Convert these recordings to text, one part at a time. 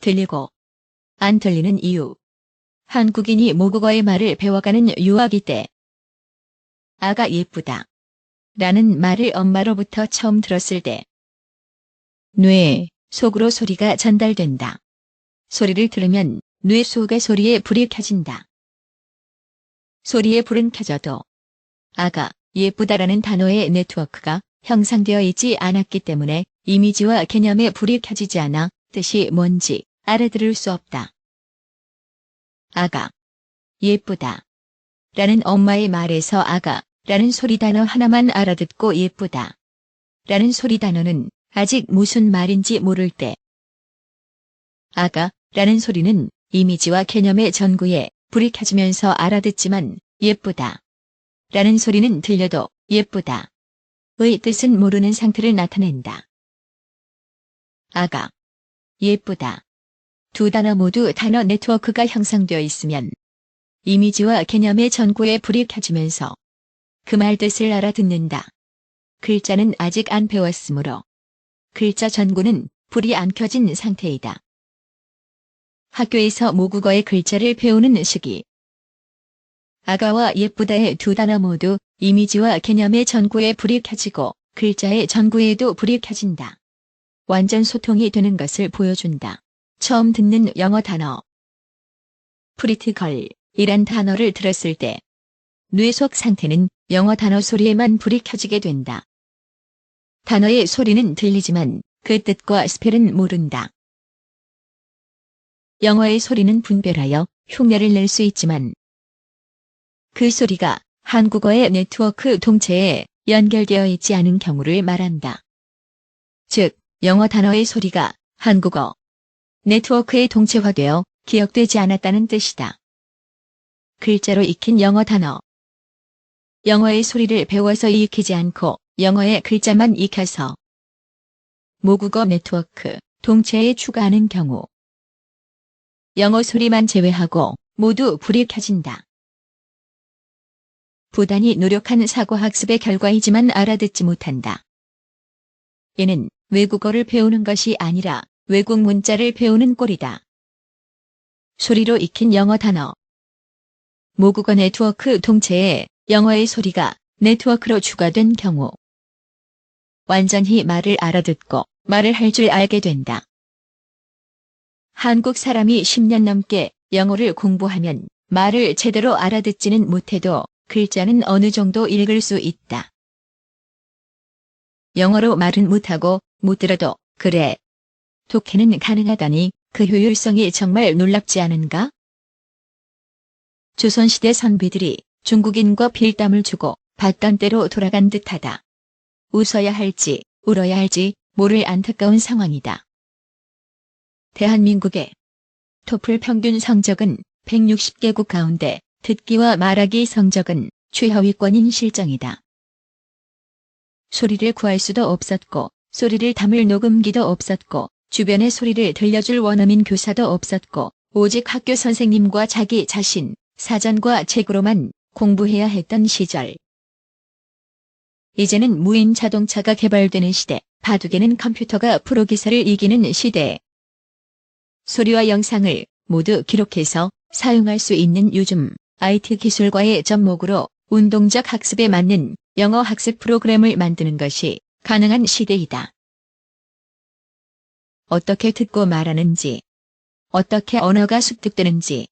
들리고 안 들리는 이유. 한국인이 모국어의 말을 배워가는 유아기 때 아가 예쁘다 라는 말을 엄마로부터 처음 들었을 때 뇌, 속으로 소리가 전달된다. 소리를 들으면 뇌 속의 소리에 불이 켜진다. 소리에 불은 켜져도 아가 예쁘다라는 단어의 네트워크가 형성되어 있지 않았기 때문에 이미지와 개념에 불이 켜지지 않아 뜻이 뭔지 알아들을 수 없다. 아가 예쁘다. 라는 엄마의 말에서 아가 라는 소리 단어 하나만 알아듣고 예쁘다. 라는 소리 단어는 아직 무슨 말인지 모를 때. 아가 라는 소리는 이미지와 개념의 전구에 불이 켜지면서 알아듣지만 예쁘다. 라는 소리는 들려도 예쁘다. 의 뜻은 모르는 상태를 나타낸다. 아가 예쁘다 두 단어 모두 단어 네트워크가 형성되어 있으면 이미지와 개념의 전구에 불이 켜지면서 그 말 뜻을 알아듣는다. 글자는 아직 안 배웠으므로 글자 전구는 불이 안 켜진 상태이다. 학교에서 모국어의 글자를 배우는 시기 아가와 예쁘다의 두 단어 모두 이미지와 개념의 전구에 불이 켜지고 글자의 전구에도 불이 켜진다. 완전 소통이 되는 것을 보여준다. 처음 듣는 영어 단어 프리티걸 이란 단어를 들었을 때 뇌속 상태는 영어 단어 소리에만 불이 켜지게 된다. 단어의 소리는 들리지만 그 뜻과 스펠은 모른다. 영어의 소리는 분별하여 흉내를 낼 수 있지만 그 소리가 한국어의 네트워크 동체에 연결되어 있지 않은 경우를 말한다. 즉, 영어 단어의 소리가 한국어 네트워크에 동체화되어 기억되지 않았다는 뜻이다. 글자로 익힌 영어 단어 영어의 소리를 배워서 익히지 않고 영어의 글자만 익혀서 모국어 네트워크 동체에 추가하는 경우 영어 소리만 제외하고 모두 불이 켜진다. 부단히 노력한 사고학습의 결과이지만 알아듣지 못한다. 이는 외국어를 배우는 것이 아니라 외국 문자를 배우는 꼴이다. 소리로 익힌 영어 단어 모국어 네트워크 동체에 영어의 소리가 네트워크로 추가된 경우 완전히 말을 알아듣고 말을 할 줄 알게 된다. 한국 사람이 10년 넘게 영어를 공부하면 말을 제대로 알아듣지는 못해도 글자는 어느 정도 읽을 수 있다. 영어로 말은 못하고 못 들어도 그래. 독해는 가능하다니 그 효율성이 정말 놀랍지 않은가? 조선시대 선비들이 중국인과 필담을 주고 받던 때로 돌아간 듯하다. 웃어야 할지 울어야 할지 모를 안타까운 상황이다. 대한민국의 토플 평균 성적은 160개국 가운데 듣기와 말하기 성적은 최하위권인 실정이다. 소리를 구할 수도 없었고 소리를 담을 녹음기도 없었고 주변의 소리를 들려줄 원어민 교사도 없었고 오직 학교 선생님과 자기 자신, 사전과 책으로만 공부해야 했던 시절. 이제는 무인 자동차가 개발되는 시대, 바둑에는 컴퓨터가 프로기사를 이기는 시대. 소리와 영상을 모두 기록해서 사용할 수 있는 요즘 IT 기술과의 접목으로 운동적 학습에 맞는 영어 학습 프로그램을 만드는 것이 가능한 시대이다. 어떻게 듣고 말하는지, 어떻게 언어가 습득되는지,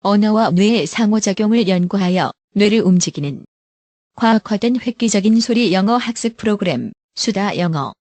언어와 뇌의 상호작용을 연구하여 뇌를 움직이는 과학화된 획기적인 소리 영어 학습 프로그램 수다 영어